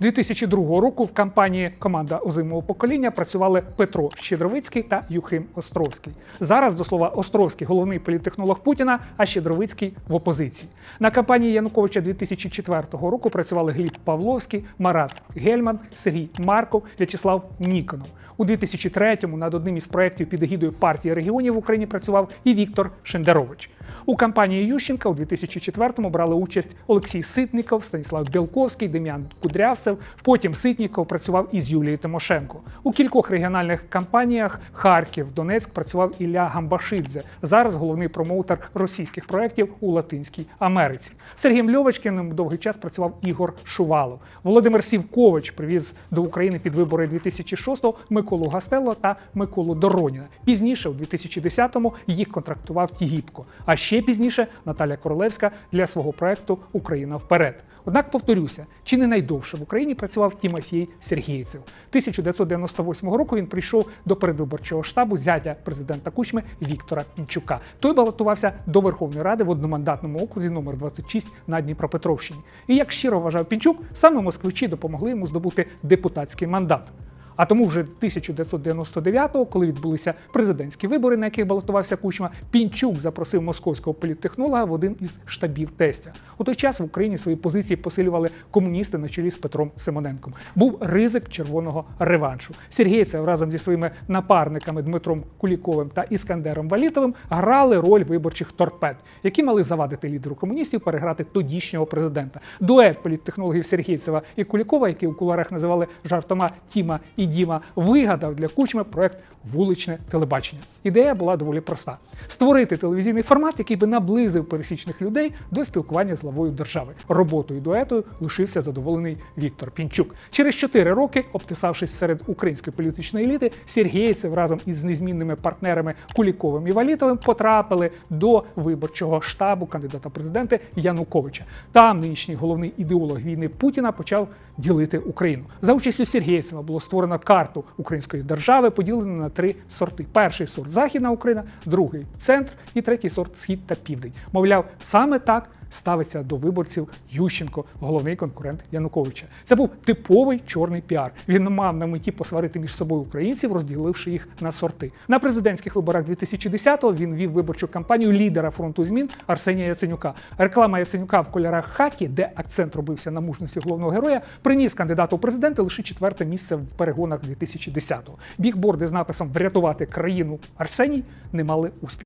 2002 року в кампанії Команда озимого покоління працювали Петро Щедровицький та Юхим Островський. Зараз, до слова, Островський головний політтехнолог Путіна, а Щедровицький в опозиції. На кампанії Януковича 2004 року працювали Гліб Павловський, Марат Гельман, Сергій Марков, В'ячеслав Ніконов. У 2003-му над одним із проєктів під егідою партії регіонів в Україні працював і Віктор Шендерович. У кампанії Ющенка у 2004-му брали участь Олексій Ситніков, Станіслав Білковський, Дем'ян Кудрявцев. Потім Ситніков працював із Юлією Тимошенко. У кількох регіональних кампаніях Харків, Донецьк працював Ілля Гамбашидзе. Зараз головний промоутер російських проєктів у Латинській Америці. Сергієм Льовочкіним довгий час працював Ігор Шувалов. Володимир Сівкович привіз до України під вибори 2006-го Миколу Гастелло та Миколу Дороніна. Пізніше, у 2010-му, їх контрактував Тігіпко. А ще пізніше Наталя Королевська для свого проекту Україна вперед. Однак повторюся, чи не найдовше в Україні працював Тімофій Сергійцев. 1998 року він прийшов до передвиборчого штабу зятя президента Кучми Віктора Пінчука. Той балотувався до Верховної Ради в одномандатному окрузі номер 26 на Дніпропетровщині. І як щиро вважав Пінчук, саме москвичі допомогли йому здобути депутатський мандат. А тому вже 1999-го, коли відбулися президентські вибори, на яких балотувався Кучма, Пінчук запросив московського політтехнолога в один із штабів тестя. У той час в Україні свої позиції посилювали комуністи на чолі з Петром Симоненком. Був ризик червоного реваншу. Сергійцев разом зі своїми напарниками Дмитром Куліковим та Іскандером Валітовим грали роль виборчих торпед, які мали завадити лідеру комуністів переграти тодішнього президента. Дует політтехнологів Сергійцева і Кулікова, які у куларах називали жартома Тіма і Діма, вигадав для Кучми проект Вуличне телебачення. Ідея була доволі проста: створити телевізійний формат, який би наблизив пересічних людей до спілкування з главою держави. Роботою дуету лишився задоволений Віктор Пінчук. Через чотири роки, обтисавшись серед української політичної еліти, Сергійцев разом із незмінними партнерами Куліковим і Валітовим потрапили до виборчого штабу кандидата в президенти Януковича. Там нинішній головний ідеолог війни Путіна почав ділити Україну. За участю Сергійцева було створено карту української держави, поділену на три сорти: перший сорт Західна Україна, другий центр і третій сорт Схід та Південь. Мовляв, саме так. Ставиться до виборців Ющенко, головний конкурент Януковича. Це був типовий чорний піар. Він мав на меті посварити між собою українців, розділивши їх на сорти. На президентських виборах 2010-го він вів виборчу кампанію лідера фронту змін Арсенія Яценюка. Реклама Яценюка в кольорах хакі, де акцент робився на мужності головного героя, приніс кандидату у президенти лише четверте місце в перегонах 2010-го. Бікборди з написом Врятувати країну Арсеній не мали успіху.